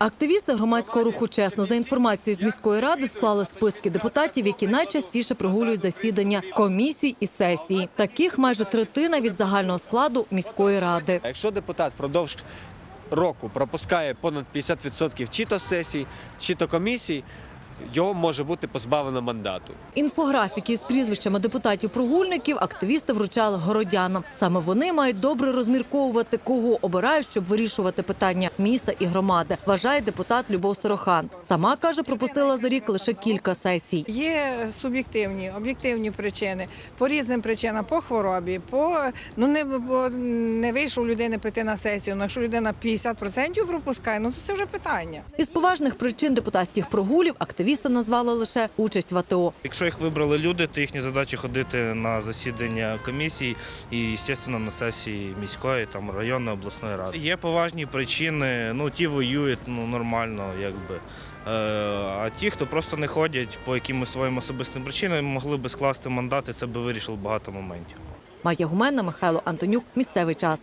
Активісти громадського руху чесно за інформацією з міської ради склали списки депутатів, які найчастіше прогулюють засідання комісій і сесії. Таких майже третина від загального складу міської ради. Якщо депутат впродовж року пропускає понад 50% чи то сесій, чи то комісій, його може бути позбавлено мандату. Інфографіки з прізвищами депутатів-прогульників активісти вручали городянам. Саме вони мають добре розмірковувати, кого обирають, щоб вирішувати питання міста і громади. Вважає депутат Любов Сорохан. Сама каже, пропустила за рік лише кілька сесій. Є суб'єктивні, об'єктивні причини по різним причинам, по хворобі, по ну не бо не вийшов людини піти на сесію. Ну, якщо людина 50% пропускає, ну то це вже питання. Із поважних причин депутатських прогулів активісти назвали лише участь в АТО. Якщо їх вибрали люди, то їхня задача ходити на засідання комісій і, звісно, на сесії міської, там районної, обласної ради. Є поважні причини, ну ті воюють ну, нормально, якби. Е, А ті, хто просто не ходять по якимось своїм особистим причинам, могли би скласти мандати, це би вирішило багато моментів. Майя Гуменна, Михайло Антонюк. Місцевий час.